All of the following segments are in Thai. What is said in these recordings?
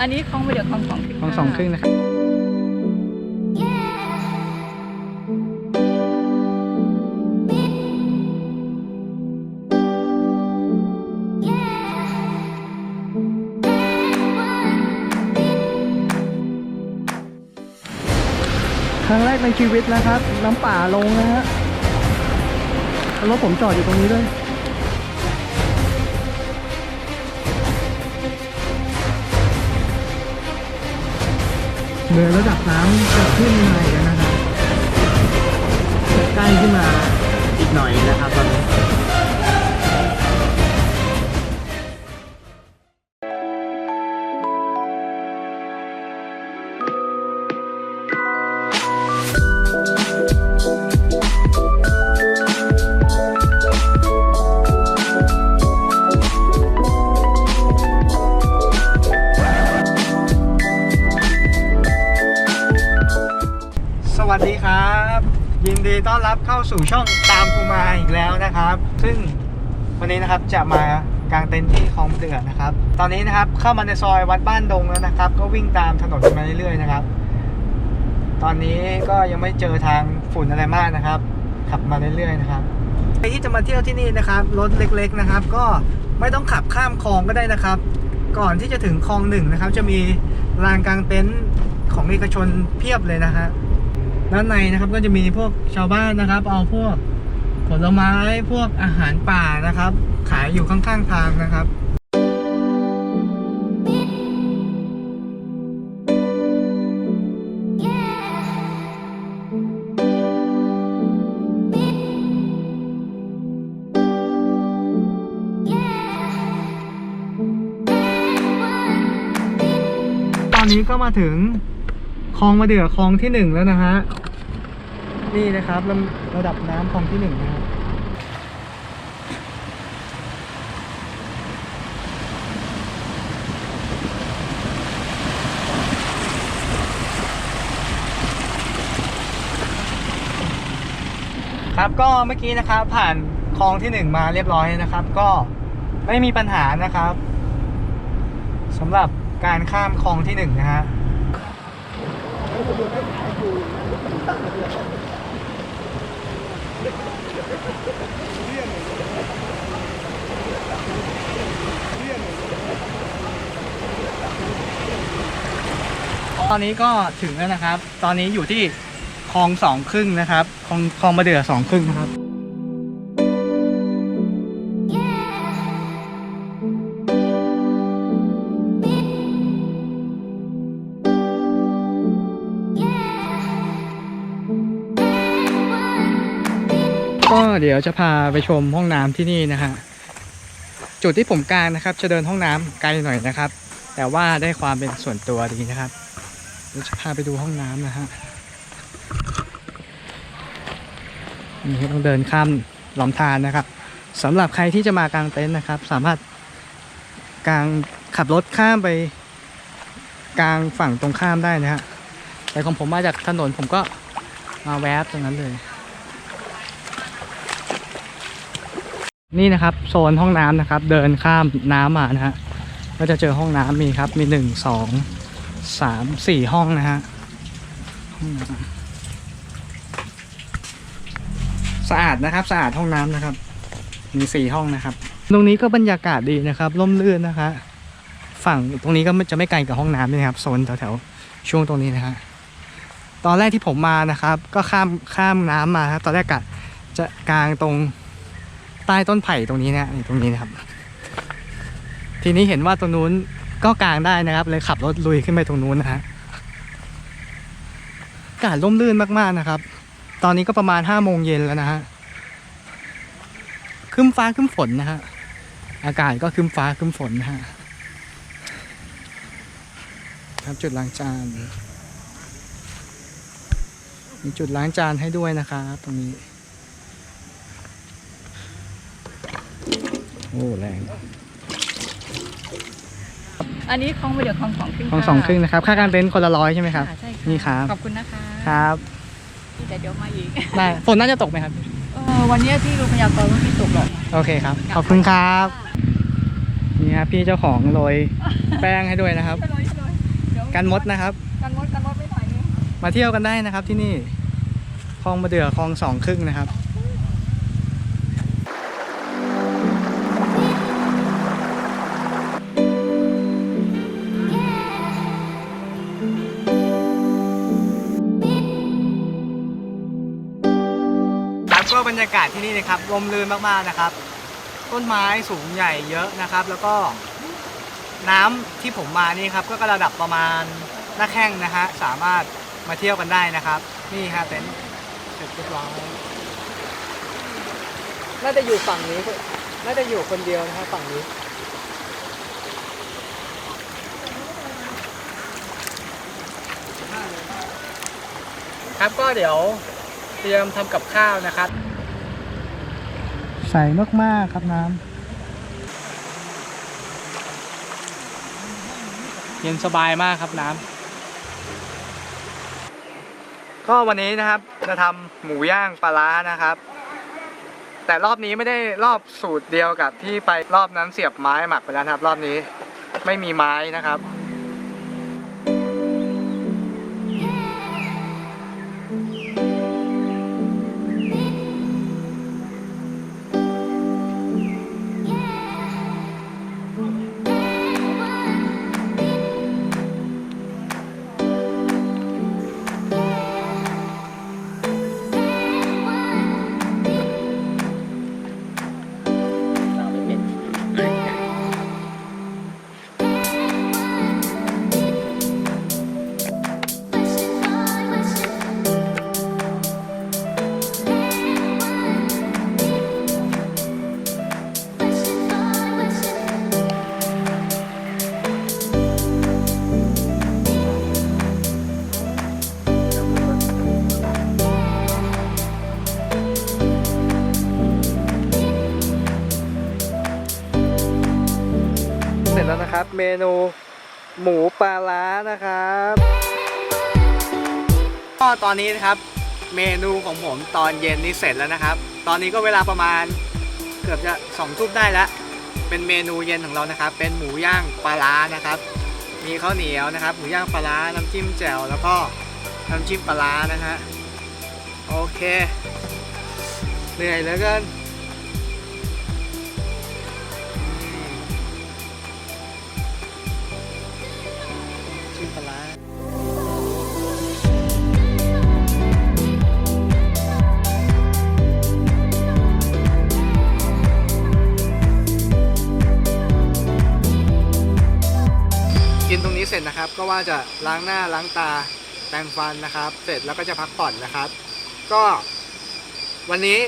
อันนี้คลองไปเดี๋ยวคลองสองครึ่งของสองครึ่งนะครับครั้งแรกในชีวิตนะครับ น้ำป่าลงนะฮะรถผมจอดอยู่ตรงนี้ด้วย เมื่อระดับน้ำจะขึ้นมาอีกแล้วนะครับใกล้ขึ้นมาอีกหน่อยนะครับตอนนี้ ดีต้อนรับเข้าสู่ช่องตามภูมาอีกแล้วนะครับ ซึ่งวันนี้นะครับจะมากางเต็นท์ที่คลองเดือนะครับ ตอนนี้นะครับเข้ามาในซอยวัดบ้านดงแล้วนะครับ ก็วิ่งตามถนนมาเรื่อยๆนะครับ ตอนนี้ก็ยังไม่เจอทางฝุ่นอะไรมากนะครับ ขับมาเรื่อยๆนะครับใครที่จะมาเที่ยวที่นี่นะครับรถเล็ก ๆนะครับ ก็ไม่ต้องขับข้ามคลองก็ได้นะครับ ก่อนที่จะถึงคลองหนึ่งนะครับ จะมีลานกลางเต็นท์ของเอกชนเพียบเลยนะฮะ ด้านในนะครับก็จะมีพวกชาวบ้านนะครับ เอาพวกผลไม้พวกอาหารป่านะครับ ขายอยู่ข้างๆทางนะครับตอนนี้ก็มาถึง คลองมะเดือคลองที่หนึ่งแล้วนะฮะ นี่นะครับระระดับน้ำคลองที่หนึ่งนะครับครับก็เมื่อกี้นะครับผ่านคลองที่หนึ่งมาเรียบร้อยนะครับ ก็ไม่มีปัญหานะครับสำหรับการข้ามคลองที่หนึ่งนะฮะ ตอนนี้ก็ถึงแล้วนะครับ ตอนนี้อยู่ที่คลองสองครึ่งนะครับ คลองคลองมาเดือสองครึ่งนะครับ เดี๋ยวจะพาไปชมห้องน้ำที่นี่นะฮะจุดที่ผมกางนะครับ จะเดินห้องน้ำไกลหน่อยนะครับ แต่ว่าได้ความเป็นส่วนตัวดีนะครับเดี๋ยวจะพาไปดูห้องน้ำนะฮะนี่ต้องเดินข้ามลำธารนะครับสำหรับใครที่จะมากางเต็นท์นะครับ สามารถกางขับรถข้ามไปกลางฝั่งตรงข้ามได้นะฮะแต่ของผมมาจากถนนผมก็มาแวบตรงนั้นเลย นี่นะครับโซนห้องน้ำนะครับ เดินข้ามน้ำมานะฮะก็จะเจอห้องน้ำมีครับมีหนึ่งสองสามสี่ห้องนะฮะสะอาดนะครับสะอาดห้องน้ำนะครับ มีสี่ห้องนะครับ ตรงนี้ก็บรรยากาศดีนะครับร่มรื่นนะคะฝั่งตรงนี้ก็จะไม่ไกลกับห้องน้ำเลยนะครับโซนแถวๆช่วงตรงนี้นะฮะตอนแรกที่ผมมานะครับ ก็ข้ามข้ามน้ำมาครับตอนแรกกะจะกลางตรง ใต้ต้นไผ่ตรงนี้นะนี่ตรงนี้นะครับ ทีนี้เห็นว่าตรงนู้นก็กลางได้นะครับ เลยขับรถลุยขึ้นไปตรงนู้นนะฮะอากาศร่มรื่นมากๆนะครับ ตอนนี้ก็ประมาณห้าโมงเย็นแล้วนะฮะคึมฟ้าคึมฝนนะฮะอากาศก็คึมฟ้าคึมฝนนะฮะครับจุดล้างจานมีจุดล้างจานให้ด้วยนะครับตรงนี้ อ้แรงอันนี้คลองไปเดี๋ยวคลองสองครึ่งของสองครึ่งนะครับ ค่าการเต็นท์คนละร้อยใช่ไหมครับค่ะใช่ค่ะนี่ครับ ขอบคุณนะคะครับแต่เดี๋ยวมาอีกได้ฝนน่าจะตกไหมครับเออวันนี้ที่ดูพยากรณ์ว่าไม่ตกหรอกโอเคครับ ขอบคุณครับะนี่ครับพี่เจ้าของโรยแป้งให้ด้วยนะครับไปเลยไปเลยเดี๋ยวกันมดนะครับ กันมดกันมดไม่ถ่ายนี่มาเที่ยวกันได้นะครับที่นี่คลองมะเดื่อคลองสองครึ่งนะครับครับากาศที่นี่นะครับลมรื่นมากๆนะครับ ต้นไม้สูงใหญ่เยอะนะครับ แล้วก็น้ำที่ผมมานี่ครับ ก็ระดับประมาณหน้าแข้งนะฮะสามารถมาเที่ยวกันได้นะครับ นี่ฮะเต็นท์เสร็จเรียบร้อยน่าจะอยู่ฝั่งนี้น่าจะอยู่คนเดียวนะครับฝั่งนี้ครับก็เดี๋ยวเตรียมทำกับข้าวนะครับ ใสมาก ๆ ครับน้ำเย็นสบายมากครับน้ำก็วันนี้นะครับจะทำหมูย่างปลาร้านะครับ แต่รอบนี้ไม่ได้รอบสูตรเดียวกับที่ไปรอบนั้นเสียบไม้หมักไปแล้วนะครับ รอบนี้ไม่มีไม้นะครับ นี้นะครับเมนูของผมตอนเย็นนี้เสร็จแล้วนะครับ ตอนนี้ก็เวลาประมาณเกือบจะสองทุ่มได้แล้วเป็นเมนูเย็นของเรานะครับ เป็นหมูย่างปลาร้านะครับ มีข้าวเหนียวนะครับ หมูย่างปลาร้าน้ำจิ้มแจ่วแล้วก็น้ำจิ้มปลาร้านะฮะโอเคเหนื่อยเหลือเกิน ร็จนะครับ ก็ว่าจะล้างหน้าล้างตาแปรงฟันนะครับ เสร็จแล้วก็จะพักผ่อนนะครับ ก็วันนี้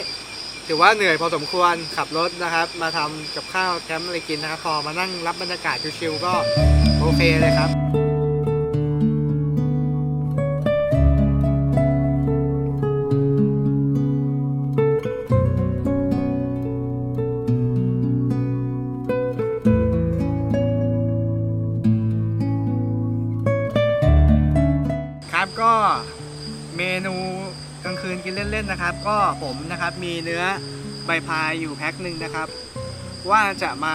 ถือว่าเหนื่อยพอสมควรขับรถนะครับ มาทำกับข้าวแคมป์อะไรกินนะครับ พอมานั่งรับบรรยากาศชิวๆก็โอเคเลยครับ นะครับ ก็ผมนะครับมีเนื้อใบพายอยู่แพ็คหนึ่งนะครับ ว่าจะมา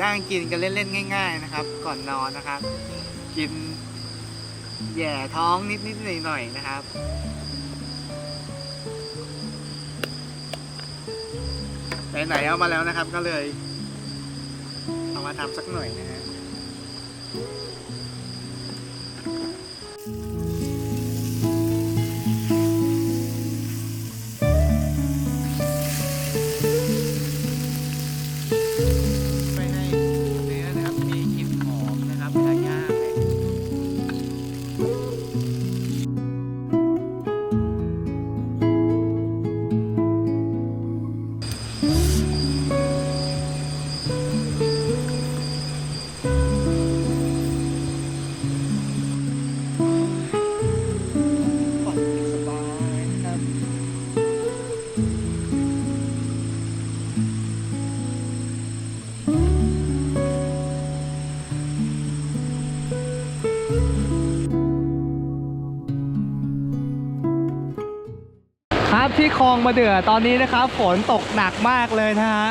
ย่างกินกันเล่นๆง่าย ๆนะครับ ก่อนนอนนะครับ กินแย่ท้องนิดๆหน่อยๆนะครับไหนๆเอามาแล้วนะครับก็เลย เอามาทำสักหน่อยนะฮะ ที่คลองมาเดือตอนนี้นะครับ ฝนตกหนักมากเลยนะฮะ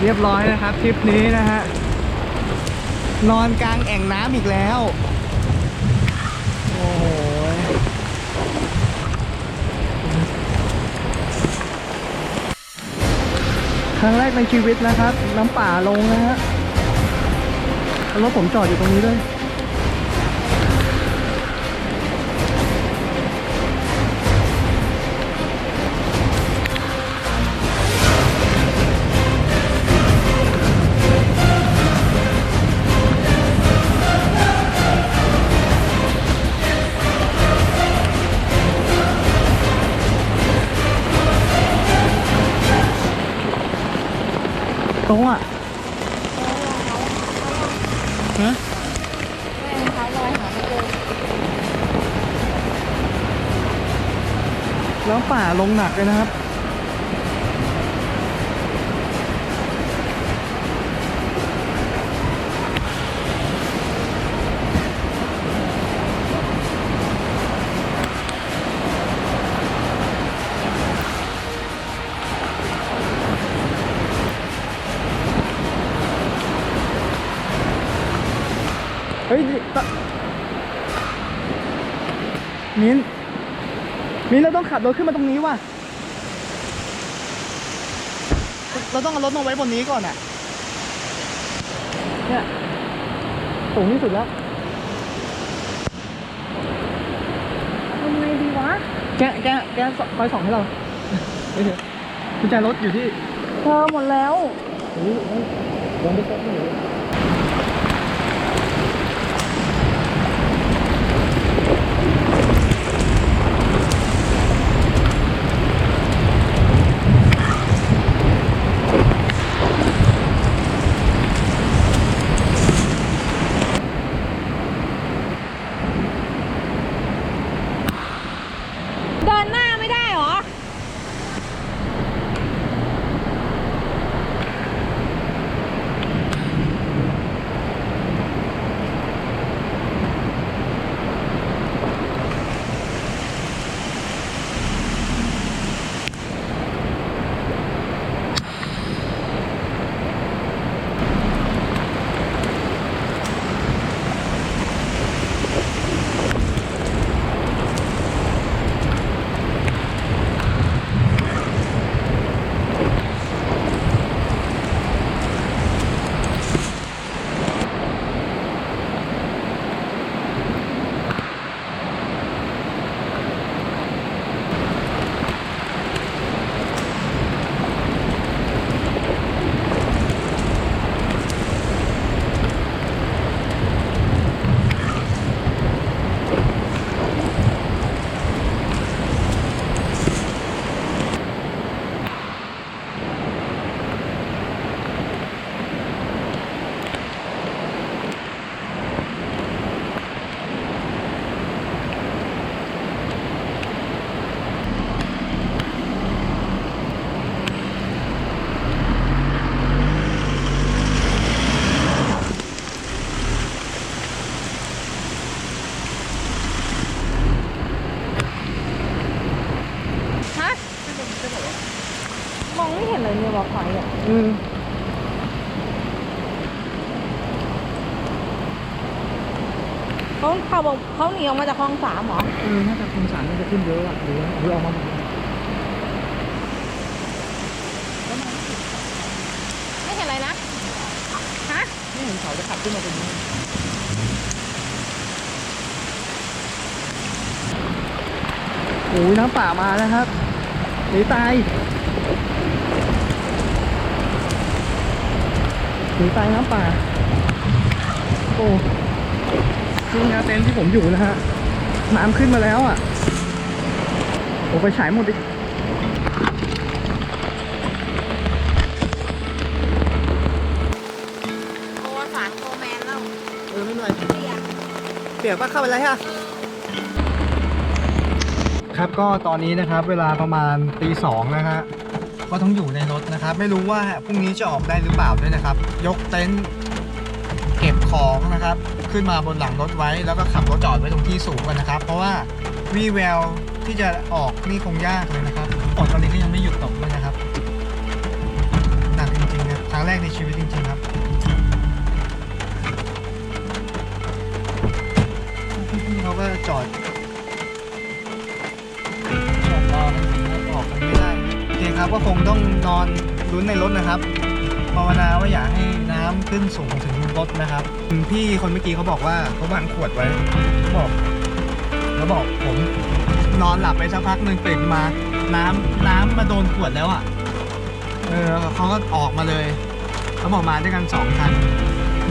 เรียบร้อยนะครับทริปนี้นะฮะนอนกลางแอ่งน้ำอีกแล้ว โอ้โหครั้งแรกในชีวิตนะครับ น้ำป่าลงนะฮะ รถผมจอดอยู่ตรงนี้ด้วยตรงอะ ฮะแม่เขาลอยหาไม่เจอแล้วป่าลงหนักเลยนะครับ ขับรถขึ้นมาตรงนี้ว่ะ เราต้องเอารถมาไว้บนนี้ก่อนอะ เนี่ยสูงที่สุดแล้วทำไงดีวะ แกะแกะแกะคอยส่องให้เรากุญแจรถอยู่ที่เธอหมดแล้วโอ้โหลงไปโต๊ะนี่เลย อกเขาหนีออกมาจากคลองสามเหรอเออน่าจะคงสารน่าจะขึ้นเยอะอะหรือหรือออกมาหมดเลยไม่เห็นอะไรนะ ฮะ ไม่เห็นเขาจะขับขึ้นมาตรงนี้โอ้ยน้ำป่ามาแล้วครับหนีตายหนีตายน้ำป่า โอ้ นี่นะเต็นท์ที่ผมอยู่นะฮะน้ำขึ้นมาแล้วอะโอ้ไปฉายหมดดิโอสารโฟแมนแล้วเออไม่เป็นไรเปียกเปียกปะเข้าไปแล้วฮะครับก็ตอนนี้นะครับเวลาประมาณตีสองนะฮะก็ต้องอยู่ในรถนะครับ ไม่รู้ว่าพรุ่งนี้จะออกได้หรือเปล่าด้วยนะครับ ยกเต็นท์เก็บของนะครับ ขึ้นมาบนหลังรถไว้ แล้วก็ขับรถจอดไว้ตรงที่สูงกันนะครับ เพราะว่าวีแววที่จะออกนี่คงยากเลยนะครับฝนตอนนี้ก็ยังไม่หยุดตกเลยนะครับหนักจริงๆนะครั้งแรกในชีวิตจริง ๆ ครับพี่เขาก็จอดจอดรอกมัออกกันไม่ได้โอเคครับก็คงต้องนอนลุ้นในรถนะครับภาวนาว่าอย่าให้น้ำขึ้นสูงถึง รถนะครับ พี่คนเมื่อกี้เขาบอกว่าเขาวางขวดไว้เขาบอกเขาบอกผมนอนหลับไปสักพักหนึ่งตื่นมา น้ำน้ำมาโดนขวดแล้วอะ เออเขาก็ออกมาเลยเขาบอกมาด้วยกันสองคัน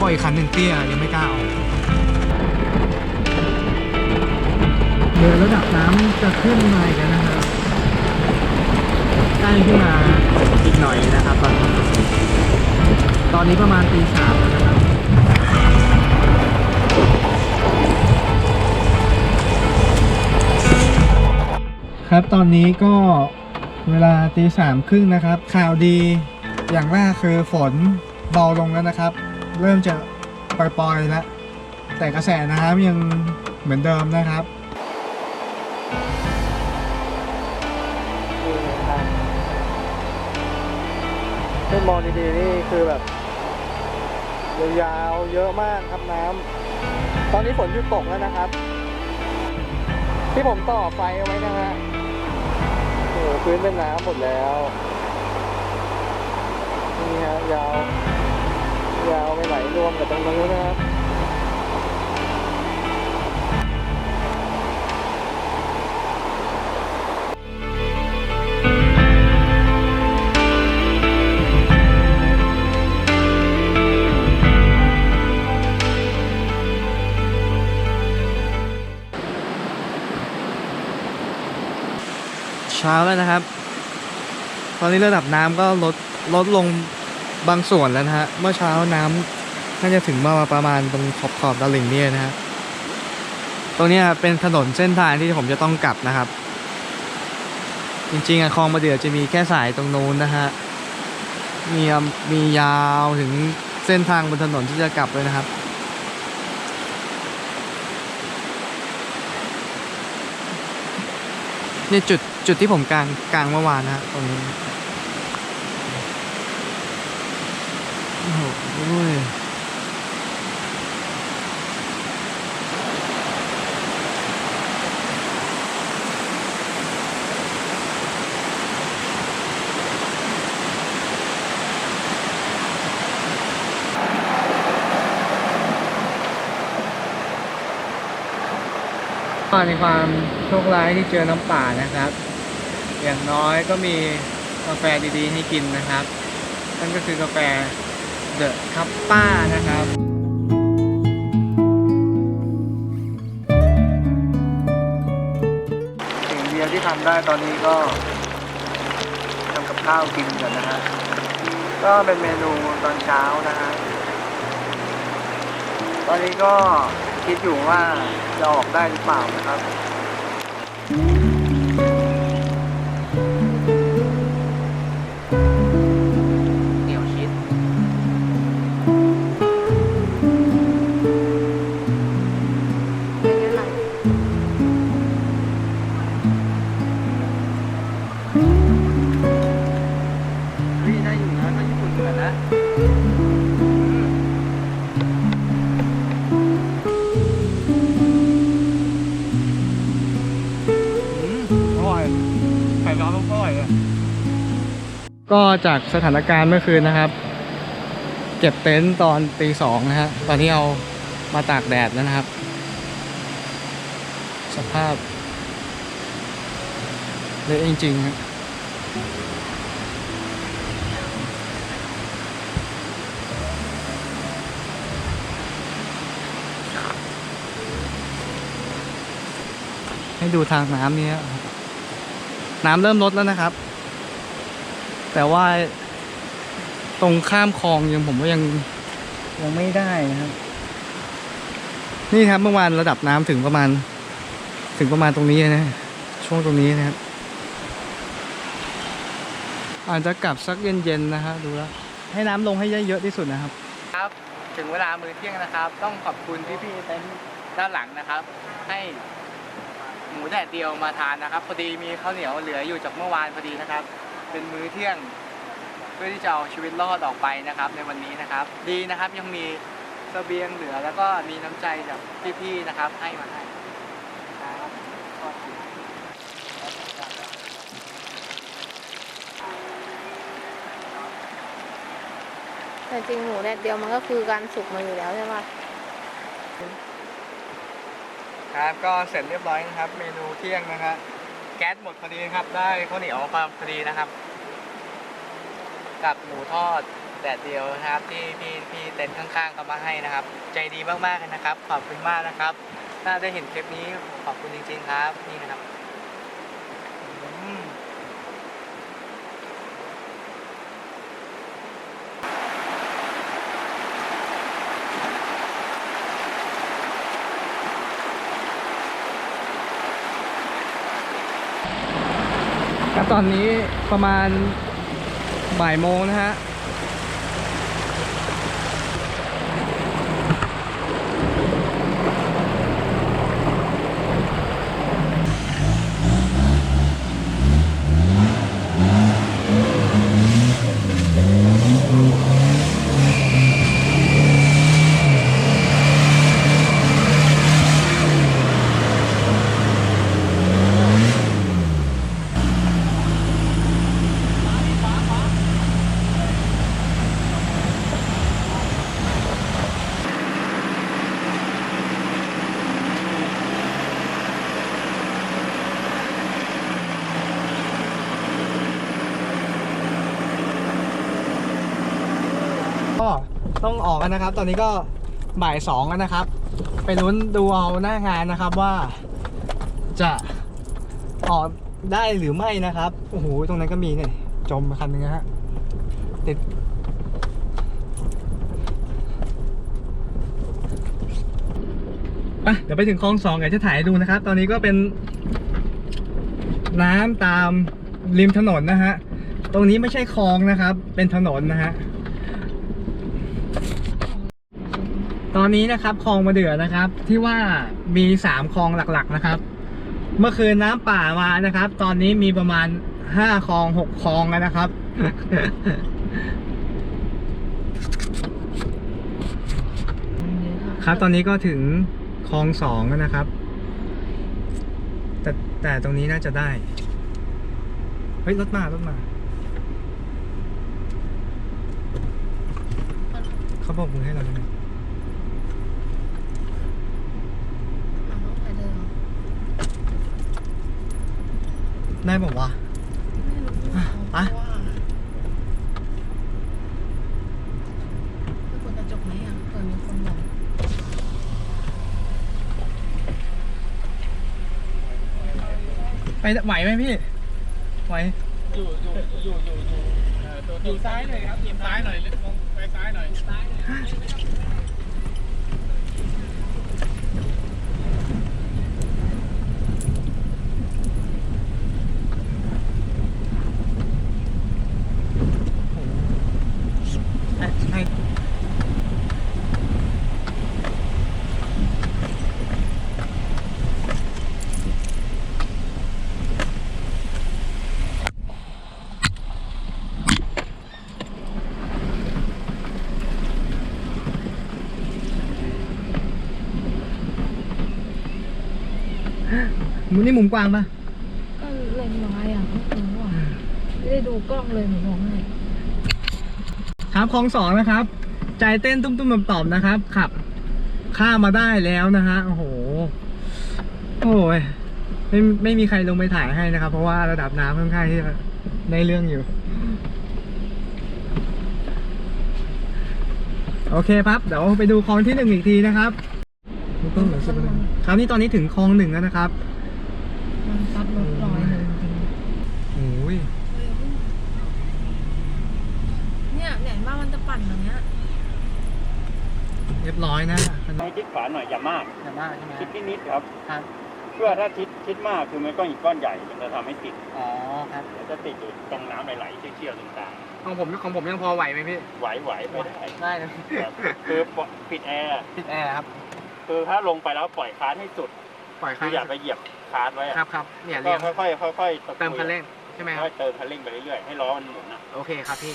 บ่อยคันหนึ่งเตี้ยยังไม่กล้าออกเรือระดับน้ำจะขึ้นมาอีกแล้วนะครับใกล้ขึ้นมาอีกหน่อยนะครับ ตอนนี้ตอนนี้ประมาณตีสามแล้วนะครับ ครับตอนนี้ก็เวลาตีสามครึ่งนะครับ ข่าวดีอย่างแรกคือฝนเบาลงแล้วนะครับ เริ่มจะปล่อยๆแล้ว แต่กระแสน้ำยังเหมือนเดิมนะครับถ้ามองดีๆนี่คือแบบยาวๆเยอะมากครับน้ำตอนนี้ฝนหยุดตกแล้วนะครับ ที่ผมต่อไฟเอาไว้นะฮะ อพื้นเป็นน้ำหมดแล้ว นี่ฮะยาวยาวไปไหลรวมกับตรงนู้นนะครับ ช้าแล้วนะครับ ตอนนี้ระดับน้ำก็ลดลดลงบางส่วนแล้วนะฮะ เมื่อเช้าน้ำน่าจะถึงมาประมาณตรงขอบขอบตลิ่งเนี่ยนะฮะ ตรงนี้เป็นถนนเส้นทางที่ผมจะต้องกลับนะครับ จริงๆอะคลองมาเดือจะมีแค่สายตรงนู้นนะฮะ มีมียาวถึงเส้นทางบนถนนที่จะกลับเลยนะครับ นี่จุดจุดที่ผมกลางกลางเมื่อวานนะฮะตรงนี้โอ้โหก็ในความ โชคร้ายที่เจอน้ำป่านะครับ อย่างน้อยก็มีกาแฟดีๆให้กินนะครับ นั่นก็คือกาแฟเดอะคัปป้านะครับสิ่งเดียวที่ทำได้ตอนนี้ก็ทำกับข้าวกินกันนะฮะก็เป็นเมนูตอนเช้านะฮะตอนนี้ก็คิดอยู่ว่าจะออกได้หรือเปล่านะครับ เห ก็จากสถานการณ์เมื่อคืนนะครับ เก็บเต็นท์ตอนตีสองนะฮะตอนนี้เอามาตากแดดแล้วนะครับ สภาพเละจริงๆฮะให้ดูทางน้ำนี้น้ำเริ่มลดแล้วนะครับ แต่ว่าตรงข้ามคลองยังผมว่ายังยังไม่ได้นะครับ นี่ครับเมื่อวานระดับน้ำถึงประมาณ ถึงประมาณตรงนี้นะ ช่วงตรงนี้นะครับ อาจจะกลับสักเย็นๆนะฮะดูแล้วให้น้ำลงให้เยอะๆที่สุดนะครับ ครับถึงเวลามื้อเที่ยงนะครับ ต้องขอบคุณพี่ๆเต็นท์ด้านหลังนะครับ ให้หมูแดดเดียวมาทานนะครับพอดีมีข้าวเหนียวเหลืออยู่จากเมื่อวานพอดีนะครับ เป็นมื้อเที่ยง เพื่อที่จะเอาชีวิตรอดออกไปนะครับ ในวันนี้นะครับ ดีนะครับยังมีสเสบียงเหลือแล้วก็มีน้ำใจจากพี่ๆนะครับ ให้มาให้แต่จริงหมูแดดเดียวมันก็คือการสุกมาอยู่แล้วใช่ปะครับก็เสร็จเรียบร้อยนะครับ เมนูเที่ยงนะครับ แก๊สหมดพอดีนะครับ ได้ข้าวเหนียวมาพอดีนะครับ กับหมูทอดแดดเดียวนะครับ ที่พี่พี่เต็นท์ข้างๆเขามาให้นะครับ ใจดีมากๆเลยนะครับ ขอบคุณมากนะครับ ถ้าได้เห็นคลิปนี้ขอบคุณจริงๆครับ นี่นะครับอืมครับ ตอนนี้ประมาณบ่ายโมงนะฮะ ก็ ต้องออกกันนะครับ ตอนนี้ก็บ่ายสองแล้วนะครับ ไปลุ้นดูเอาหน้างานนะครับว่า จะออกได้หรือไม่นะครับโอ้โหตรงนั้นก็มีเนี่ยจมคันหนึงนะฮะติดไปเดี๋ยวไปถึงคลองสองเดี๋ยวจะถ่ายดูนะครับ ตอนนี้ก็เป็น น้ำตามริมถนนนะฮะ ตรงนี้ไม่ใช่คลองนะครับ เป็นถนนนะฮะ ตอนนี้นะครับคลองมาเดือนะครับ ที่ว่ามีสามคลองหลักๆนะครับ เมื่อคืนน้ำป่ามานะครับ ตอนนี้มีประมาณห้าคลองหกคลองแล้วนะครับ ครับตอนนี้ก็ถึงคลองสองแล้วนะครับ แต่แต่ตรงนี้น่าจะได้ เฮ้ยรถมารถมาเขาบอกมือให้เราด้วยนะ ได้บอกว่าไปกระจกไหมอะเผื่อมีคนมองไปไหวไหมพี่ ไหว อยู่อยู่อยู่อยู่อยู่เอ่อตัวอยู่ซ้ายหน่อยครับอยู่ซ้ายหน่อยมองไปซ้ายหน่อยซ้าย ให้ให้ มุมนี่มุมกว้างปะก็เล็งน้อยอะก็รู้อะไม่ได้ดูกล้องเลยหนูมองให้ครับคลองสองนะครับ ใจเต้นตุ้มๆต่อมๆนะครับ ขับ ข้ามมาได้แล้วนะฮะโอ้โหโอ้ยไม่ไม่มีใครลงไปถ่ายให้นะครับ เพราะว่าระดับน้ำค่อนข้างที่จะได้เรื่องอยู่ โอเคครับเดี๋ยวไปดูคลองที่หนึ่งอีกทีนะครับต้นเหลือสิบนาทีครับนี่ตอนนี้ถึงคลองหนึ่งแล้วนะครับ มันตัดรถลอยเลยจริง โอ้ย ๆเนี่ยไหนว่ามันจะปั่นอย่างเงี้ย เรียบร้อยนะคันให้นี้คิดขวาหน่อยอย่ามากอย่ามากใช่ไหมคิดนิดๆครับครับเพื่อถ้าคิดคิดมากคือมันก้อนหินก้อนใหญ่มันจะทำให้ติดอ๋อครับเดี๋ยวจะติดอยู่ตรงน้ำไหลๆเชี่ยวๆต่างของผมของผมยังพอไหวไหมพี่ๆไหวๆไม่ได้ได้นะครับคือปิดแอร์ปิดแอร์ครับคือถ้าลงไปแล้วปล่อยคาร์ทให้สุดปล่อยคืค้างออย่าไปเหยียบคาร์ทไว้อะครับครับเนี่ยก็เรียงค่อยๆค่อยๆตะกุยเติมคันเร่งใช่ไหมครับค่อยๆเติมคันเร่งไปเรื่อยๆให้ล้อมันหมุนนะโอเคครับพี่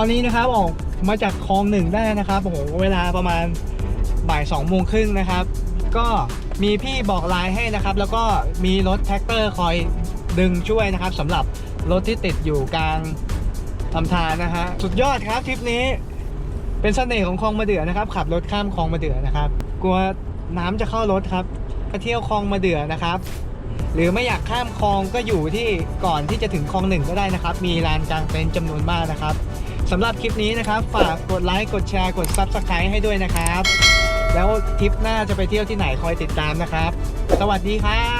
อนนี้นะครับออกมาจากคลองหนึ่งได้นะครับโอ้โหเวลาประมาณบ่ายสองโมงครึ่งนะครับ ก็มีพี่บอกไลน์ให้นะครับ แล้วก็มีรถแท็กเตอร์คอยดึงช่วยนะครับสำหรับรถที่ติดอยู่กลางลำธารนะฮะสุดยอดครับทริปนี้ เป็นเสน่ห์ของคลองมะเดื่อนะครับ ขับรถข้ามคลองมะเดื่อนะครับ กลัวน้ำจะเข้ารถครับมาเที่ยวคลองมะเดื่อนะครับ หรือไม่อยากข้ามคลองก็อยู่ที่ก่อนที่จะถึงคลองหนึ่งก็ได้นะครับ มีลานกลางเต็นท์จำนวนมากนะครับ สำหรับคลิปนี้นะครับ ฝากกดไลค์ กดแชร์ กด Subscribe ให้ด้วยนะครับ แล้วทริปหน้าจะไปเที่ยวที่ไหนคอยติดตามนะครับ สวัสดีครับ